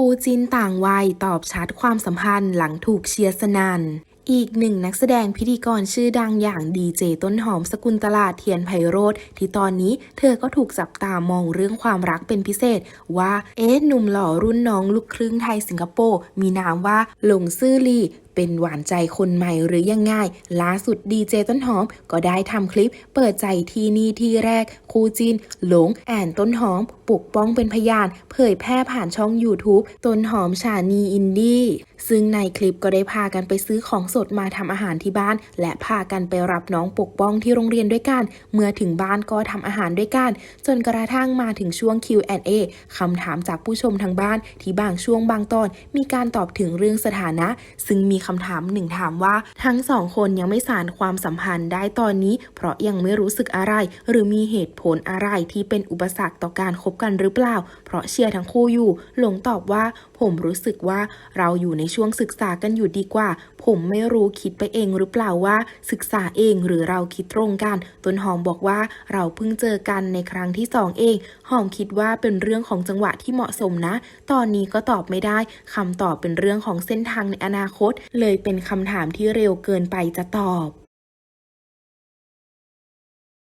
คู่จินต่างวัยตอบชัดความสัมพันธ์หลังถูกเชียร์สนันอีกหนึ่งนักแสดงพิธีกรชื่อดังอย่างดีเจต้นหอมสกุลตลาดเทียนไพโรธที่ตอนนี้เธอก็ถูกจับตามองเรื่องความรักเป็นพิเศษ ว่าเอ๊ะหนุ่มหล่อรุ่นน้องลูกครึ่งไทยสิงคโปร์มีนามว่าหลงซื่อลี่ เป็นหวานใจคนใหม่หรือยังไงล่าสุดดีเจต้นหอม ก็ได้ทำคลิปเปิดใจทีนี่ที่แรก คู่จินหลง แอนต้นหอม ปกป้องเป็นพยาน เผยแพร่ผ่านช่อง YouTube ต้นหอมชานีอินดี้ซึ่งในคลิปก็ได้พากันไปซื้อของสดมาทำอาหารที่บ้าน และพากันไปรับน้องปกป้องที่โรงเรียนด้วยกัน เมื่อถึงบ้านก็ทำอาหารด้วยกัน จนกระทั่งมาถึงช่วง Q&A คำถามจากผู้ชมทางบ้านที่บางช่วงบางตอน มีการตอบถึงเรื่องสถานะ ซึ่งมีคำถามหนึ่งถามว่า ทั้งสองคนยังไม่สานความสัมพันธ์ได้ตอนนี้ เพราะยังไม่รู้สึกอะไร หรือมีเหตุผลอะไรที่เป็นอุปสรรคต่อการคบกันหรือเปล่า เพราะเชียร์ทั้งคู่อยู่ หลงตอบว่า ผมรู้สึกว่าเราอยู่ในช่วงศึกษากันอยู่ดีกว่า ผมไม่รู้คิดไปเองหรือเปล่าว่า ศึกษาเองหรือเราคิดตรงกัน ต้นหอมบอกว่าเราเพิ่งเจอกันในครั้งที่สองเอง หอมคิดว่าเป็นเรื่องของจังหวะที่เหมาะสมนะ ตอนนี้ก็ตอบไม่ได้คำตอบเป็นเรื่องของเส้นทางในอนาคตเลยเป็นคำถามที่เร็วเกินไปจะตอบ